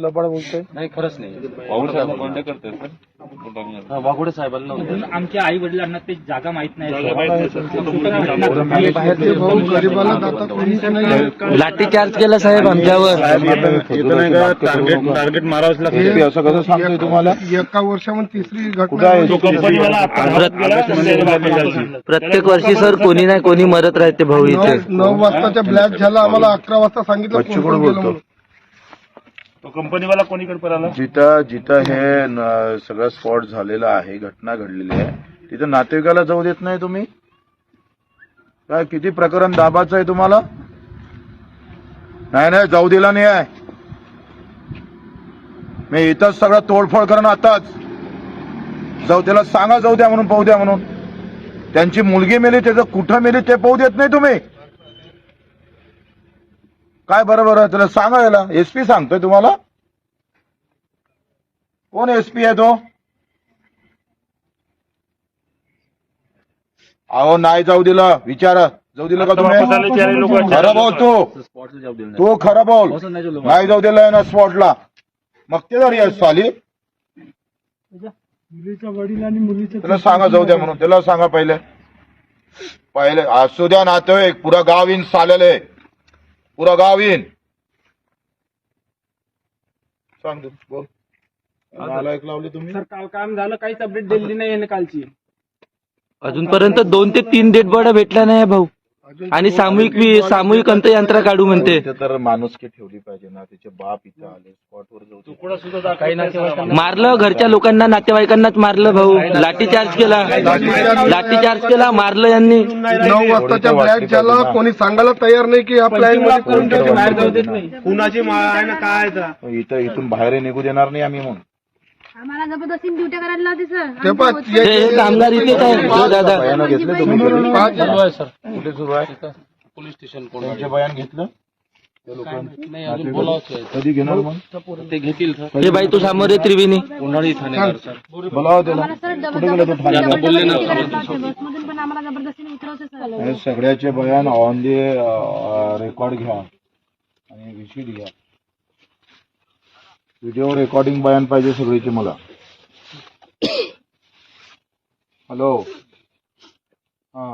लबाड बोलतोय. नाही खरंच नाही. वाघुडे कॉन्टॅक्ट करतोय सर वाघुडे साहेबांना आमच्या आई वडिलांना ते जागा माहीत नाही. बाहेरचे भाऊ गरीबाला लाठीचार्ज केला साहेब आमच्यावर. टार्गेट मारावंच हे असं कसं सांगतोय तुम्हाला? एका वर्षामध्ये तिसरी घटना. प्रत्येक वर्षी सर कोणी नाही कोणी मरत राहते भाऊ इथे. नऊ नऊ वाजताच्या ब्लॅक झाला आम्हाला अकरा वाजता सांगितलं कोण कोण गेलं म्हणून. कंपनीवाला कोणीकडे पळाला? जिथं जिथं हे न- सगळं स्पॉट झालेलं आहे घटना घडलेली आहे. तिथं नातेवाईकाला जाऊ देत नाही तुम्ही? काय किती प्रकरण दाबाचं आहे तुम्हाला? नाही नाही जाऊ दिला नाही आहे. मी इथंच सगळं तोडफोड करणं आताच. जाऊ त्याला सांगा जाऊ द्या म्हणून पाहू द्या म्हणून. त्यांची मुलगी मेली त्याचं कुठं मेली ते पाहू देत नाही तुम्ही. काय बरोबर आहे त्याला सांगा याला. एसपी सांगतोय तुम्हाला. कोण एसपी आहे तो? अहो नाही जाऊ दिलं. विचारा. जाऊ दिलं का तुम्ही? खरं बोल तू. तू खरं बोल. नाही जाऊ दिलं ना स्पॉटला मग ते जरी आहे साली मुलीचा वडील आणि मुलीचं त्याला सांगा जाऊ द्या म्हणून. त्याला सांगा पहिले. पहिले असू द्या नातेवाईक पुरा गाव येईन सालेले. पुरा गाव येईन सांग तू, बोल. नालायक लावले तुम्ही? सर काल काम झालं काहीच अपडेट दिली नाही याने कालची. अजूनपर्यंत दोन ते तीन डेड बॉड्या भेटल्या नाही भाऊ. आणि सामूहिक वि- सामूहिक अंतयंत्रा काढू म्हणते. इथे तर माणुसकी ठेवली पाहिजे ना त्याचे बाप इथे आले स्पॉटवर जाऊ मारलं घरच्या लोकांना नातेवाईकांनाच मारलं भाऊ. लाठीचार्ज केला. लाठीचार्ज केला मारलं यांनी. नऊ वाजताच्या ब्लॅक झाला कोणी सांगायला तयार नाही की या प्लॅनमध्ये कोण कोण बाहेर जाऊ देत नाही. कुणाची आहे ना काय इथं इथून बाहेर निघू देणार नाही आम्ही म्हणून. आम्हाला जबरदस्तीने ड्युट्या करायला लावते सर ते आमचं पहा, होतं. ये- हे हे कामगार इथेच आहे हे दादा. बयानं घेतले तुम्ही कधी? पाच- कुठे सुरू आहे. पोलीस स्टेशन त्यांचे बयान घेतलं. नाही अजून बोलावचं कधी घेणार मग? ते घेतील सर हे बाई तू समोर आहे त्रिवेणी. उन्हाळी ठाणेदार सर बोलावं त्याला. आम्हाला सर जबरदस्ती जबरदस्ती करायला लावते. बसमधून पण आम्हाला जबरदस्तीने उतरवते सर हे सगळ्याचे बयान ऑन दी रेकॉर्ड घ्या. आणि विशीट घ्या. व्हिडिओ रेकॉर्डिंग बयान पाहिजे सगळीची मला. हॅलो हा.